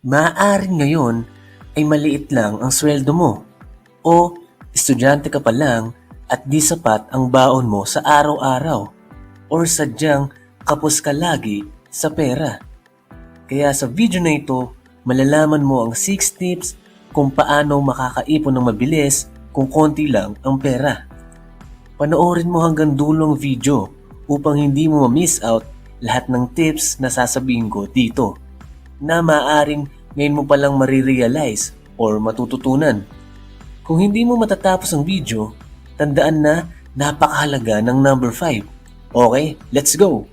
Maaaring ngayon ay maliit lang ang sweldo mo o estudyante ka pa lang at di sapat ang baon mo sa araw-araw or sadyang kapos ka lagi sa pera. Kaya sa video na ito, malalaman mo ang 6 tips kung paano makakaipon ng mabilis kung konti lang ang pera. Panoorin mo hanggang dulong video upang hindi mo ma-miss out lahat ng tips na sasabihin ko dito na maaring ngayon mo palang marirealize or matututunan. Kung hindi mo matatapos ang video, tandaan na napakahalaga ng number 5. Okay, let's go!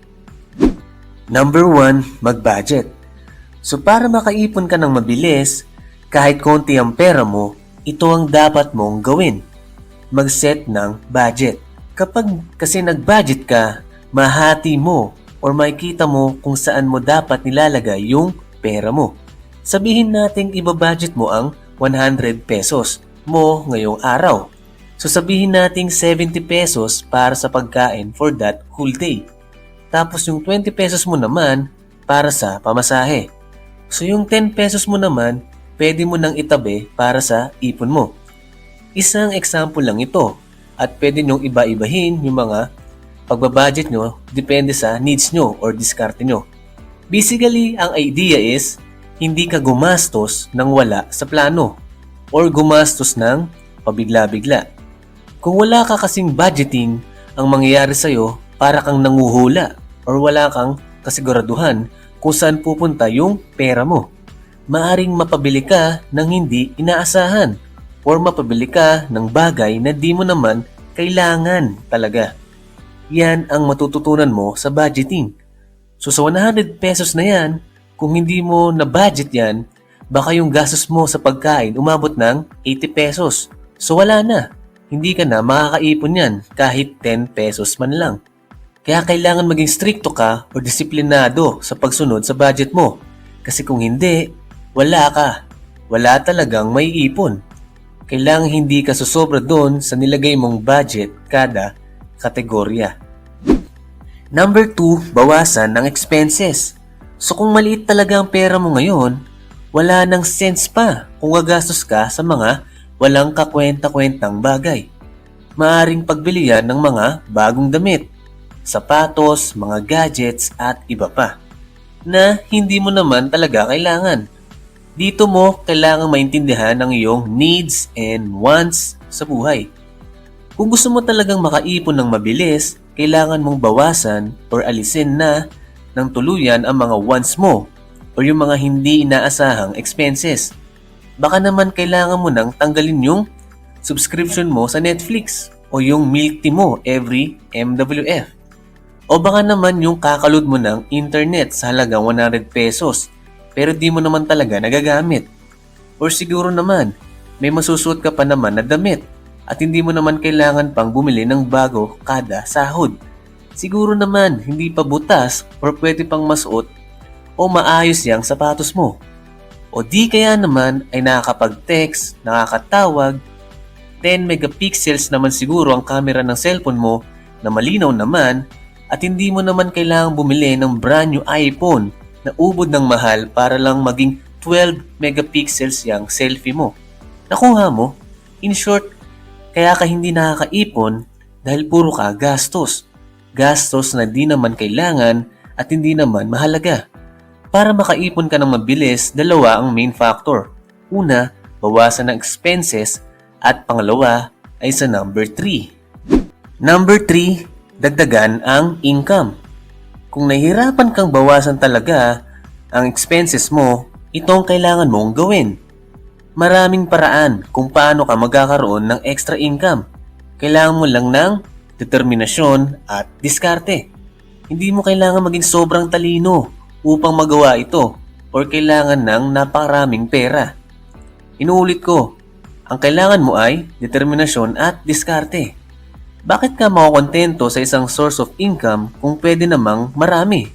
Number 1, mag-budget. So para makaipon ka ng mabilis, kahit konti ang pera mo, ito ang dapat mong gawin. Mag-set ng budget. Kapag kasi nag-budget ka, mahati mo or makikita mo kung saan mo dapat nilalagay yung pera mo. Sabihin nating ibabudget mo ang 100 pesos mo ngayong araw. So sabihin nating 70 pesos para sa pagkain for that whole day. Tapos yung 20 pesos mo naman para sa pamasahe. So yung 10 pesos mo naman, pwede mo nang itabi para sa ipon mo. Isang example lang ito at pwede nyong iba-ibahin yung mga pagbabudget nyo depende sa needs nyo or diskarte nyo. Basically, ang idea is hindi ka gumastos ng wala sa plano or gumastos ng pabigla-bigla. Kung wala ka kasing budgeting, ang mangyayari sa'yo para kang nanguhula or wala kang kasiguraduhan kung saan pupunta yung pera mo. Maaring mapabili ka ng hindi inaasahan or mapabili ka ng bagay na di mo naman kailangan talaga. Yan ang matututunan mo sa budgeting. So sa 100 pesos na yan, kung hindi mo na budget yan, baka yung gastos mo sa pagkain umabot ng 80 pesos. So wala na. Hindi ka na makakaipon yan kahit 10 pesos man lang. Kaya kailangan maging stricto ka o disiplinado sa pagsunod sa budget mo. Kasi kung hindi, wala ka. Wala talagang may ipon. Kailangan hindi ka susobra doon sa nilagay mong budget kada kategorya. Number 2, bawasan ng expenses. So kung maliit talaga ang pera mo ngayon, wala nang sense pa kung gagastos ka sa mga walang kakwenta-kwentang bagay. Maaring pagbili yan ng mga bagong damit, sapatos, mga gadgets at iba pa na hindi mo naman talaga kailangan. Dito mo kailangan maintindihan ang iyong needs and wants sa buhay. Kung gusto mo talagang makaipon ng mabilis, kailangan mong bawasan or alisin na ng tuluyan ang mga wants mo o yung mga hindi inaasahang expenses. Baka naman kailangan mo nang tanggalin yung subscription mo sa Netflix o yung milk tea mo every MWF. O baka naman yung kakaload mo ng internet sa halagang 100 pesos pero di mo naman talaga nagagamit. Or siguro naman, may masusuot ka pa naman na damit at hindi mo naman kailangan pang bumili ng bago kada sahod. Siguro naman hindi pa butas or pwede pang masuot o maayos yang sapatos mo. O di kaya naman ay nakakapag-text, nakakatawag, 10 megapixels naman siguro ang camera ng cellphone mo na malinaw naman at hindi mo naman kailangang bumili ng brand new iPhone na ubod ng mahal para lang maging 12 megapixels yung selfie mo. Nakuha mo? In short, kaya ka hindi nakakaipon dahil puro ka gastos. Gastos na di naman kailangan at hindi naman mahalaga. Para makaipon ka ng mabilis, dalawa ang main factor. Una, bawasan ng expenses at pangalawa ay sa number 3. Number 3, dagdagan ang income. Kung nahihirapan kang bawasan talaga ang expenses mo, ito ang kailangan mong gawin. Maraming paraan kung paano ka magkakaroon ng extra income. Kailangan mo lang ng determinasyon at diskarte. Hindi mo kailangan maging sobrang talino upang magawa ito or kailangan ng napakaraming pera. Inuulit ko, ang kailangan mo ay determinasyon at diskarte. Bakit ka makukontento sa isang source of income kung pwede namang marami?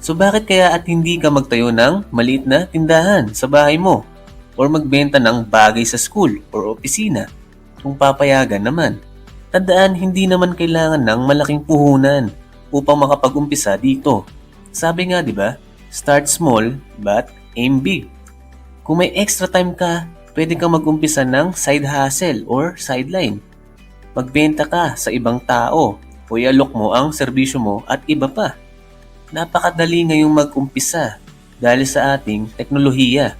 So bakit kaya at hindi ka magtayo ng maliit na tindahan sa bahay mo or magbenta ng bagay sa school or opisina kung papayagan naman? Tandaan, hindi naman kailangan ng malaking puhunan upang makapag-umpisa dito. Sabi nga 'di ba, start small but aim big. Kung may extra time ka, pwede kang mag-umpisa ng side hustle or sideline. Magbenta ka sa ibang tao o ialok mo ang serbisyo mo at iba pa. Napakadali ngayong mag-umpisa dahil sa ating teknolohiya.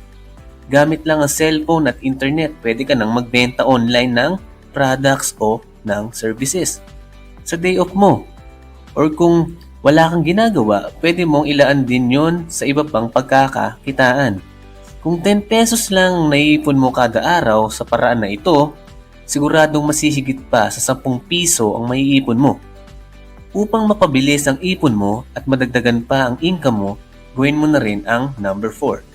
Gamit lang ang cellphone at internet, pwede ka nang magbenta online ng products o ng services. Sa day off mo, or kung wala kang ginagawa, pwede mong ilaan din yon sa iba pang pagkakakitaan. Kung 10 pesos lang ang naiipon mo kada araw sa paraan na ito, siguradong masihigit pa sa 10 piso ang maiipon mo. Upang mapabilis ang ipon mo at madagdagan pa ang income mo, gawin mo na rin ang number 4.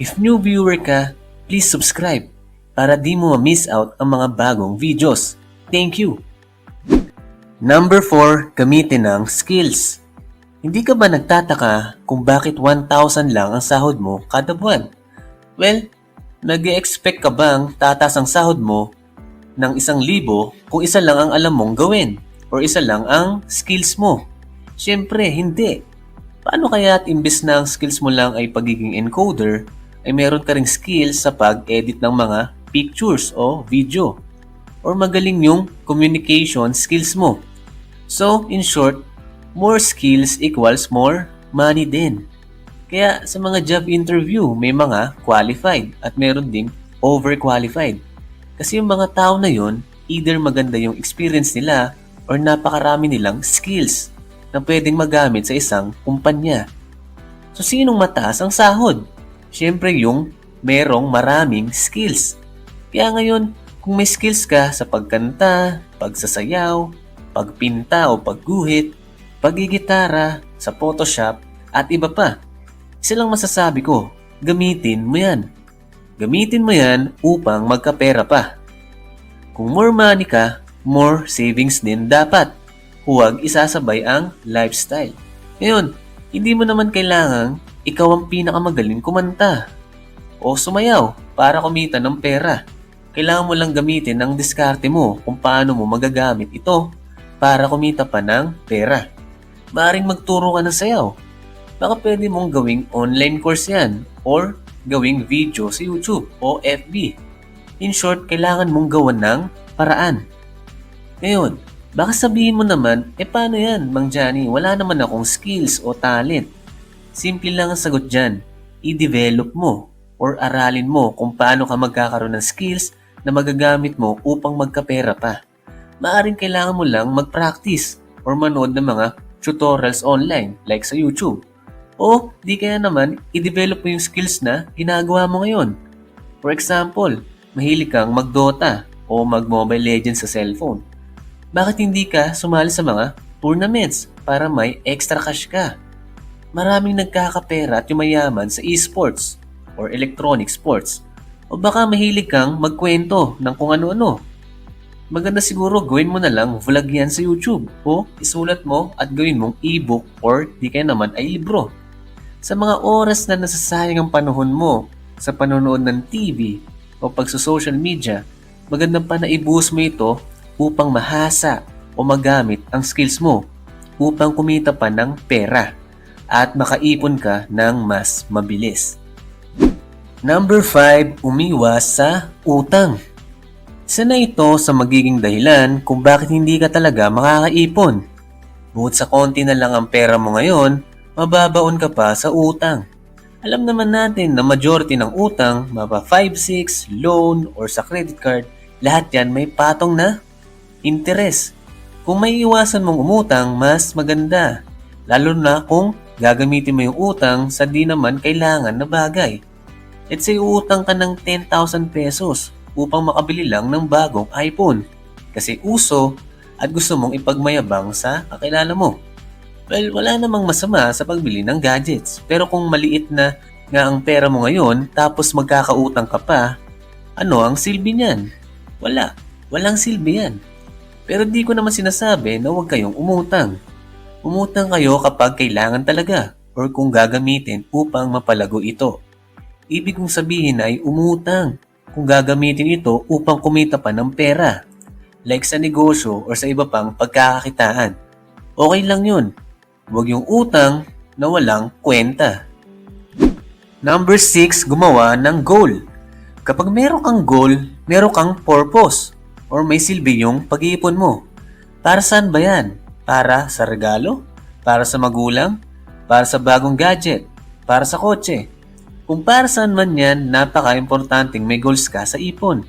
If new viewer ka, please subscribe para di mo ma-miss out ang mga bagong videos. Thank you! Number 4, gamitin ng skills. Hindi ka ba nagtataka kung bakit 1,000 lang ang sahod mo kada buwan? Well, nag expect ka bang tatas ang sahod mo ng isang libo kung isa lang ang alam mong gawin or isa lang ang skills mo? Siyempre, hindi. Paano kaya at imbes na ang skills mo lang ay pagiging encoder, ay meron ka ring skills sa pag-edit ng mga pictures o video? Or magaling yung communication skills mo? So, in short, more skills equals more money din. Kaya sa mga job interview, may mga qualified at meron ding overqualified. Kasi yung mga tao na yon, either maganda yung experience nila or napakarami nilang skills na pwedeng magamit sa isang kumpanya. So sinong mataas ang sahod? Siyempre yung merong maraming skills. Kaya ngayon, kung may skills ka sa pagkanta, pagsasayaw, pagpinta o pagguhit, pagigitara, sa Photoshop, at iba pa, isa lang masasabi ko, gamitin mo yan. Gamitin mo yan upang magkapera pa. Kung more money ka, more savings din dapat. Huwag isasabay ang lifestyle. Ngayon, hindi mo naman kailangang ikaw ang pinakamagaling kumanta o sumayaw para kumita ng pera. Kailangan mo lang gamitin ang diskarte mo kung paano mo magagamit ito para kumita pa ng pera. Maaring magturo ka ng sayaw. Baka pwede mong gawing online course yan or gawing video sa YouTube o FB. In short, kailangan mong gawan ng paraan. Ngayon, baka sabihin mo naman, eh paano yan, Mang Johnny? Wala naman akong skills o talent. Simple lang ang sagot dyan. I-develop mo or aralin mo kung paano ka magkakaroon ng skills na magagamit mo upang magkapera pa. Maaring kailangan mo lang mag-practice or manood ng mga tutorials online like sa YouTube. O di kaya naman, i-develop mo yung skills na ginagawa mo ngayon. For example, mahilig kang mag-Dota o mag-Mobile Legends sa cellphone. Bakit hindi ka sumali sa mga tournaments para may extra cash ka? Maraming nagkakapera at yumayaman sa esports or electronic sports. O baka mahilig kang magkwento ng kung ano-ano. Maganda siguro gawin mo na lang vlog yan sa YouTube o isulat mo at gawin mong ebook or di kaya naman ay libro. Sa mga oras na nasasayang ang panahon mo sa panonood ng TV o pagsa-social media, maganda pa na i-boost mo ito upang mahasa o magamit ang skills mo upang kumita pa ng pera at makaipon ka ng mas mabilis. Number 5, umiwas sa utang. Isa na ito sa magiging dahilan kung bakit hindi ka talaga makakaipon. Bukod sa konti na lang ang pera mo ngayon, mababaon ka pa sa utang. Alam naman natin na majority ng utang, mapa 5-6, loan, or sa credit card, lahat yan may patong na interest. Kung may iwasan mong umutang, mas maganda. Lalo na kung gagamitin mo yung utang sa di naman kailangan na bagay. Let's say utang ka ng 10,000 pesos upang makabili lang ng bagong iPhone. Kasi uso at gusto mong ipagmayabang sa kakilala mo. Well, wala namang masama sa pagbili ng gadgets. Pero kung maliit na nga ang pera mo ngayon tapos magkakautang ka pa, ano ang silbi niyan? Wala. Walang silbi yan. Pero di ko naman sinasabi na huwag kayong umutang. Umutang kayo kapag kailangan talaga or kung gagamitin upang mapalago ito. Ibig kong sabihin ay umutang kung gagamitin ito upang kumita pa ng pera. Like sa negosyo or sa iba pang pagkakakitaan. Okay lang yun. Huwag yung utang na walang kwenta. Number 6, gumawa ng goal. Kapag meron kang goal, meron kang purpose or may silbi yung pag-iipon mo. Para saan ba yan? Para sa regalo? Para sa magulang? Para sa bagong gadget? Para sa kotse? Kung para saan man yan, napaka-importanting may goals ka sa ipon.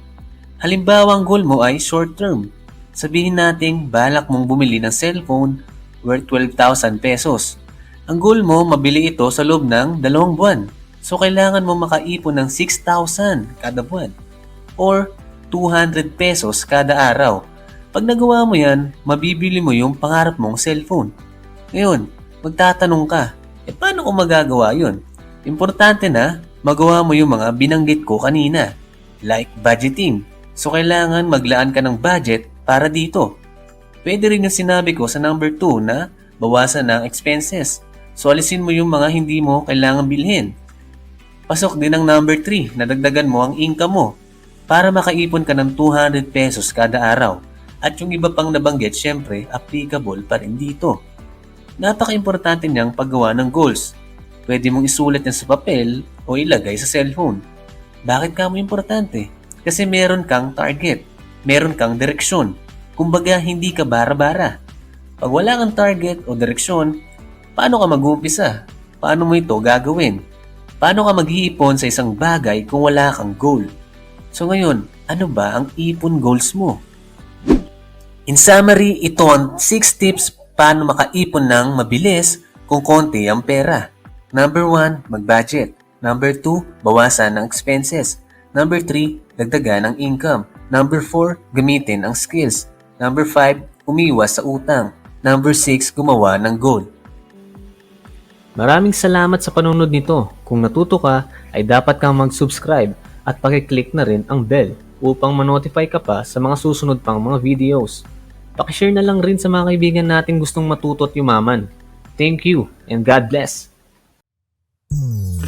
Halimbawa, ang goal mo ay short term. Sabihin nating balak mong bumili ng cellphone worth 12,000 pesos. Ang goal mo, mabili ito sa loob ng dalawang buwan. So, kailangan mo makaipon ng 6,000 kada buwan or 200 pesos kada araw. Pag nagawa mo yan, mabibili mo yung pangarap mong cellphone. Ngayon, magtatanong ka, eh paano ko magagawa yun? Importante na magawa mo yung mga binanggit ko kanina, like budgeting. So kailangan maglaan ka ng budget para dito. Pwede rin yung sinabi ko sa number 2 na bawasan ng expenses. So alisin mo yung mga hindi mo kailangan bilhin. Pasok din ang number 3 na dagdagan mo ang income mo para makaipon ka ng 200 pesos kada araw. At yung iba pang nabanggit, syempre, applicable pa rin dito. Napaka-importante niyang paggawa ng goals. Pwede mong isulat yan sa papel o ilagay sa cellphone. Bakit ka mo importante? Kasi meron kang target, meron kang direksyon. Kumbaga, hindi ka bara-bara. Pag wala kang target o direksyon, paano ka mag-uumpisa? Paano mo ito gagawin? Paano ka mag-iipon sa isang bagay kung wala kang goal? So ngayon, ano ba ang ipon goals mo? In summary, ito ang 6 tips paano makaipon ng mabilis kung konti ang pera. Number 1, mag-budget. Number 2, bawasan ng expenses. Number 3, dagdagan ang income. Number 4, gamitin ang skills. Number 5, umiwas sa utang. Number 6, gumawa ng goal. Maraming salamat sa panunod nito. Kung natuto ka, ay dapat kang mag-subscribe at pakiclick na rin ang bell upang ma-notify ka pa sa mga susunod pang mga videos. Pakishare na lang rin sa mga kaibigan natin gustong matuto at yumaman. Thank you and God bless! Mm.